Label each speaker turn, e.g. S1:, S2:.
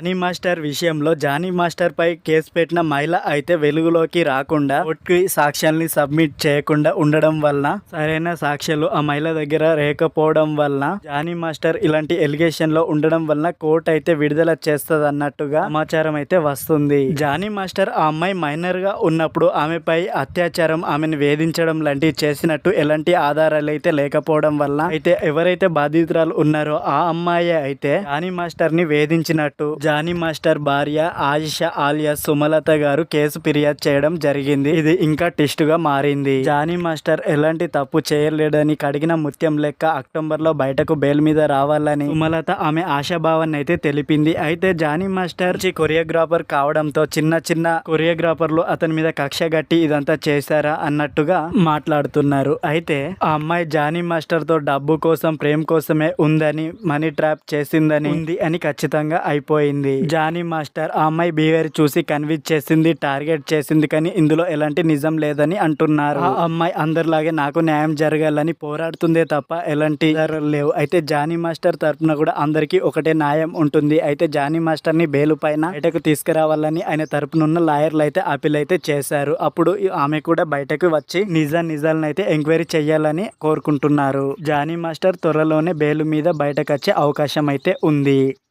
S1: Johnny master విషయంలో Jani master పై case పెట్టిన మహిళ అయితే వెలుగులోకి రాకుండా కోర్టుకి సాక్ష్యాల్ని సబ్మిట్ చేయకుండా ఉండడం వలన సరైన సాక్ష్యాలు ఆ మహిళ దగ్గర లేకపోవడం వలన జానీ మాస్టర్ ఇలాంటి ఎలిగేషన్లో ఉండడం వలన కోర్టు అయితే విడుదల చేస్తుంది అన్నట్టుగా సమాచారం అయితే వస్తుంది. జానీ మాస్టర్ ఆ అమ్మాయి మైనర్గా ఉన్నప్పుడు ఆమెపై అత్యాచారం ఆమెను వేధించడం లాంటివి చేసినట్టు ఎలాంటి ఆధారాలు అయితే లేకపోవడం వల్ల అయితే ఎవరైతే బాధితురాలు ఉన్నారో ఆ అమ్మాయి అయితే జానీ మాస్టర్ని వేధించినట్టు జానీ మాస్టర్ భార్య ఆయిషా ఆలియా సుమలత గారు కేసు ఫిర్యాదు చేయడం జరిగింది. ఇది ఇంకా టెస్ట్గా మారింది. జానీ మాస్టర్ ఎలాంటి తప్పు చేయలేడని కడిగిన ముత్యం లెక్క అక్టోబర్లో బయటకు బెయిల్ మీద రావాలని సుమలత ఆమె ఆశాభావాన్ని అయితే తెలిపింది. అయితే జానీ మాస్టర్ కొరియోగ్రాఫర్ కావడంతో చిన్న చిన్న కొరియోగ్రాఫర్లు అతని మీద కక్ష గట్టి ఇదంతా చేశారా అన్నట్టుగా మాట్లాడుతున్నారు. అయితే ఆ అమ్మాయి జానీ మాస్టర్తో డబ్బు కోసం ప్రేమ కోసమే ఉందని మనీ ట్రాప్ చేసిందని ఉంది అని ఖచ్చితంగా అయిపోయింది. జానీ మాస్టర్ ఆ అమ్మాయి బిహేవియర్ చూసి కన్విన్స్ చేసింది టార్గెట్ చేసింది కానీ ఇందులో ఎలాంటి నిజం లేదని అంటున్నారు. ఆ అమ్మాయి అందరిలాగే నాకు న్యాయం జరగాలని పోరాడుతుందే తప్ప ఎలాంటి లేవు. అయితే జానీ మాస్టర్ తరపున కూడా అందరికీ ఒకటే న్యాయం ఉంటుంది. అయితే జానీ మాస్టర్ని బెయిల్ పైన బయటకు తీసుకురావాలని ఆయన తరపునున్న లాయర్లు అయితే అప్పీల్ అయితే చేశారు. అప్పుడు ఆమె కూడా బయటకు వచ్చి నిజ నిజాలను అయితే ఎంక్వైరీ చేయాలని కోరుకుంటున్నారు. జానీ మాస్టర్ త్వరలోనే బెయిల్ మీద బయటకు వచ్చే అవకాశం అయితే ఉంది.